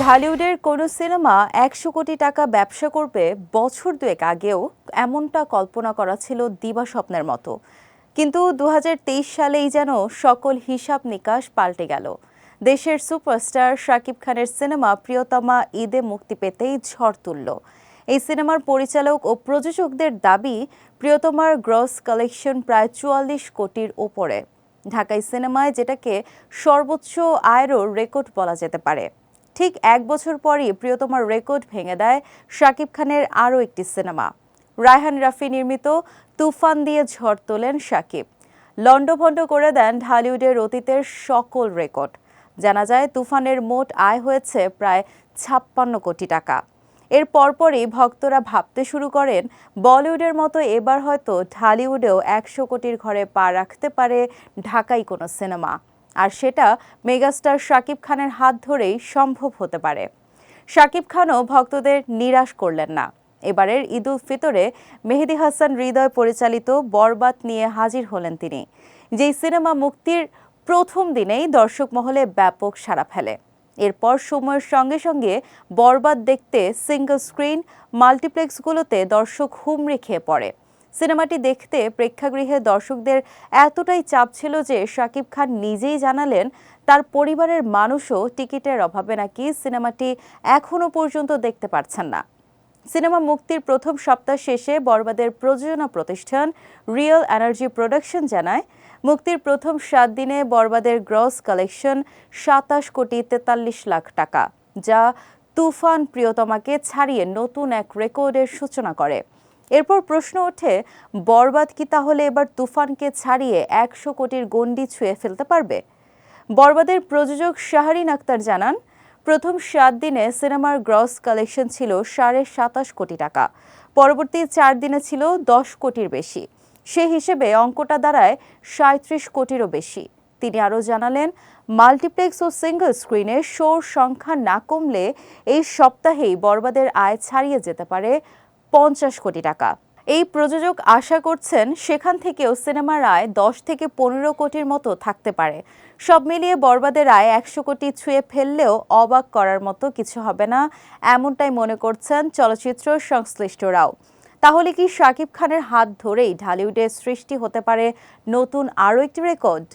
ঢালিউডের কোনো সিনেমা একশো কোটি টাকা ব্যবসা করবে বছর দুয়েক আগেও এমনটা কল্পনা করা ছিল দিবা স্বপ্নের মতো। কিন্তু দু হাজার তেইশ সালেই যেন সকল হিসাব নিকাশ পাল্টে গেল। দেশের সুপারস্টার শাকিব খানের সিনেমা প্রিয়তমা ঈদে মুক্তি পেতেই ঝড় তুলল। এই সিনেমার পরিচালক ও প্রযোজকদের দাবি, প্রিয়তমার গ্রস কালেকশন প্রায় চুয়াল্লিশ কোটির ওপরে ঢাকাই সিনেমায় যেটাকে সর্বোচ্চ আয়েরও রেকর্ড বলা যেতে পারে। ঠিক এক বছর পরই প্রিয়তমার রেকর্ড ভেঙে দেয় শাকিব খানের আরও একটি সিনেমা। রায়হান রাফি নির্মিত তুফান দিয়ে ঝড় তোলেন শাকিব। লণ্ডভণ্ড করে দেন ঢালিউডের অতীতের সকল রেকর্ড। জানা যায়, তুফানের মোট আয় হয়েছে প্রায় ছাপ্পান্ন কোটি টাকা। এর পরপরই ভক্তরা ভাবতে শুরু করেন, বলিউডের মতো এবার হয়তো ঢালিউডেও একশো কোটির ঘরে পা রাখতে পারে ঢাকাই কোনো সিনেমা। আর সেটা মেগাস্টার শাকিব খানের হাত ধরেই সম্ভব হতে পারে। শাকিব খানও ভক্তদের নিরাশ করলেন না। এবারের ঈদ উল ফিতরে মেহেদি হাসান হৃদয় পরিচালিত বরবাদ নিয়ে হাজির হলেন তিনি। যেই সিনেমা মুক্তির প্রথম দিনেই দর্শক মহলে ব্যাপক সাড়া ফেলে। এরপর সময়ের সঙ্গে সঙ্গে বরবাদ দেখতে সিঙ্গল স্ক্রিন মাল্টিপ্লেক্সগুলোতে দর্শক হুমড়ি খেয়ে পড়ে। সিনেমাটি দেখতে প্রেক্ষাগৃহে দর্শকদের এতটাই চাপ ছিল যে শাকিব খান নিজেই জানালেন তার পরিবারের মানুষও টিকিটের অভাবে নাকি সিনেমাটি এখনও পর্যন্ত দেখতে পারছেন না। সিনেমা মুক্তির প্রথম সপ্তাহ শেষে বরবাদের প্রযোজনা প্রতিষ্ঠান রিয়েল এনার্জি প্রোডাকশন জানায় মুক্তির প্রথম সাত দিনে বরবাদের গ্রস কালেকশন সাতাশ কোটি তেতাল্লিশ লাখ টাকা, যা তুফান প্রিয়তমাকে ছাড়িয়ে নতুন এক রেকর্ডের সূচনা করে। এরপর প্রশ্ন ওঠে, বরবাদ কি তাহলে এবার তুফানকে ছাড়িয়ে একশো কোটির গণ্ডি ছুঁয়ে ফেলতে পারবে? বরবাদের প্রযোজক শাহরিন আক্তার জানান, প্রথম সাত দিনে সিনেমার গ্রস কালেকশন ছিল সাড়ে সাতাশ কোটি টাকা, পরবর্তী চার দিনে ছিল দশ কোটির বেশি। সে হিসেবে অঙ্কটা দাঁড়ায় সাঁত্রিশ কোটিরও বেশি। তিনি আরও জানালেন, মাল্টিপ্লেক্স ও সিঙ্গল স্ক্রিনে শোর সংখ্যা না কমলে এই সপ্তাহেই বরবাদের আয় ছাড়িয়ে যেতে পারে পঞ্চাশ কোটি টাকা। এই প্রযোজক আশা করছেন সেখান থেকেও সিনেমার আয় দশ থেকে পনেরো কোটির মতো থাকতে পারে। সব মিলিয়ে বরবাদের আয় একশো কোটি ছুঁয়ে ফেললেও অবাক করার মতো কিছু হবে না, এমনটাই মনে করছেন চলচ্চিত্র সংশ্লিষ্টরাও। তাহলে কি শাকিব খানের হাত ধরেই ঢালিউডে সৃষ্টি হতে পারে নতুন আরও একটি রেকর্ড?